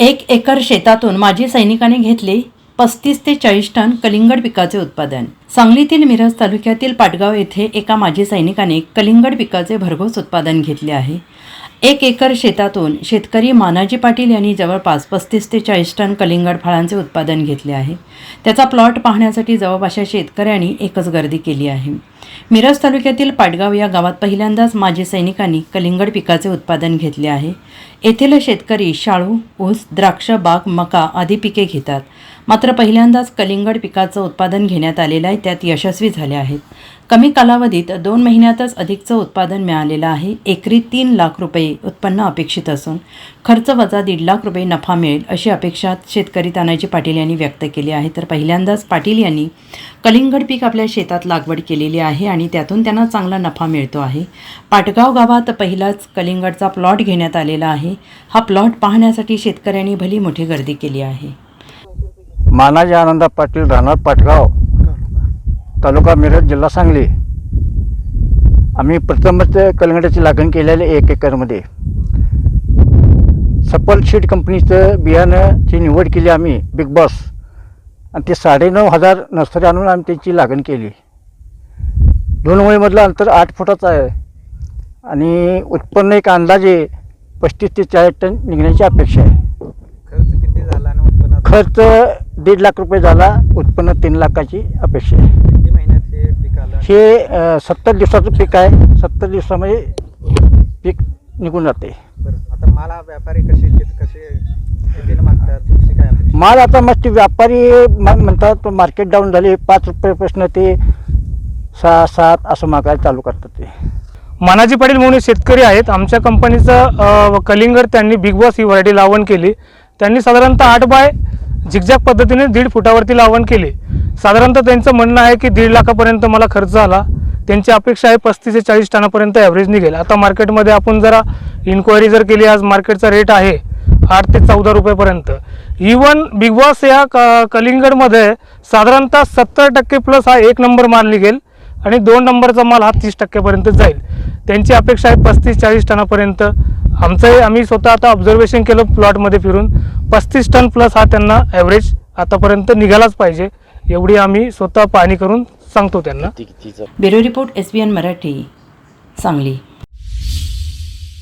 एक एकर शेतातून माजी सैनिकाने घेतले पस्तीस ते चाळीस टन कलिंगड पिकाचे उत्पादन. सांगलीतील मिरज तालुक्यातील पाटगाव येथे एका माजी सैनिकाने कलिंगड पिकाचे भरघोस उत्पादन घेतले आहे. एक एकर शेतातून शेतकरी मानाजी पाटील यांनी जवळपास पस्तीस ते चाळीस टन कलिंगड फळांचे उत्पादन घेतले आहे. त्याचा प्लॉट पाहण्यासाठी जवळपासच्या शेतकऱ्यांनी एकच गर्दी केली आहे. मिरज तालुक्यातील पाटगाव या गावात पहिल्यांदाच माजी सैनिकांनी कलिंगड पिकाचे उत्पादन घेतले आहे. येथील शेतकरी शाळू ऊस द्राक्ष बाग मका आदी पिके घेतात. मात्र पहिल्यांदाच कलिंगड पिकाचं उत्पादन घेण्यात आलेलं आहे त्यात यशस्वी झाले आहेत. कमी कालावधीत दोन महिन्यातच अधिकचं उत्पादन मिळालेलं आहे. एकरी तीन लाख रुपये उत्पन्न अपेक्षित असून खर्च वजा दीड लाख रुपये नफा मिळेल अशी अपेक्षा शेतकरी तानाजी पाटील यांनी व्यक्त केली आहे. तर पहिल्यांदाच पाटील यांनी कलिंगड पीक आपल्या शेतात लागवड केलेली आहे आणि त्यातून त्यांना चांगला नफा मिळतो आहे. पाटगाव गावात पहिलाच कलिंगडचा प्लॉट घेण्यात आलेला आहे. हा प्लॉट पाहण्यासाठी शेतकऱ्यांनी भली मोठी गर्दी केली आहे. मानाजी आनंदा पाटील राहणार पाटगाव तालुका मिरज जिल्हा सांगली. आम्ही प्रथमच कलिंगडाची लागण केलेली एक एकरमध्ये. सफल शीट कंपनीचं बियाण्याची निवड केली आम्ही बिग बॉस. आणि ते साडेनऊ हजार नर्सरी आणून आम्ही त्याची लागण केली. दोन वळीमधलं अंतर आठ फुटाचं आहे. आणि उत्पन्न एक अंदाजे पस्तीस ते चाळीस टन निघण्याची अपेक्षा आहे. खर्च किती झाला खर्च दीड लाख रुपये झाला उत्पन्न तीन लाखाची अपेक्षा आहे. किती महिन्यात हे पीक आलं? हे अ, सत्तर दिवसाचं पीक आहे. सत्तर दिवसामध्ये पीक निघून जाते. बरं आता मला व्यापारी कसे कसे कितीनं मागतात? तुमची काय अपेक्षा? माल आता मस्त व्यापारी म- म्हणतात मार्केट डाऊन झाले. पाच रुपयापासून ते सहा सात असं मागायला चालू करतात ते. मानाजी पाटील म्हणून शेतकरी आहेत. आमच्या कंपनीचं अ, कलिंगड त्यांनी बिग बॉस ही व्हरायटी लावण केली. त्यांनी साधारणतः आठ बाय झिकझॅक पद्धतीने दीड फुटावरती लावण केली. साधारणतः त्यांचं म्हणणं आहे की दीड लाखापर्यंत मला खर्च झाला. त्यांची अपेक्षा आहे पस्तीस ते चाळीस टनापर्यंत ॲव्हरेज निघेल. आता मार्केटमध्ये आपण जरा इन्क्वायरी जर केली आज मार्केटचा रेट आहे आठ ते चौदा रुपयेपर्यंत. इवन बिग बॉस या क कलिंगडमध्ये साधारणतः सत्तर टक्के प्लस हा एक नंबर माल निघेल आणि दोन नंबरचा माल हा तीस टक्क्यापर्यंत जाईल. त्यांची अपेक्षा आहे पस्तीस चाळीस टनापर्यंत. आमचंही आम्ही स्वतः आता ऑब्झर्वेशन केलं प्लॉटमध्ये फिरून. पस्तीस टन प्लस हा त्यांना ॲव्हरेज आतापर्यंत निघालाच पाहिजे. एवढी आम्ही स्वतः पाहणी करून सांगतो त्यांना. Bureau report S B N Marathi Sangli.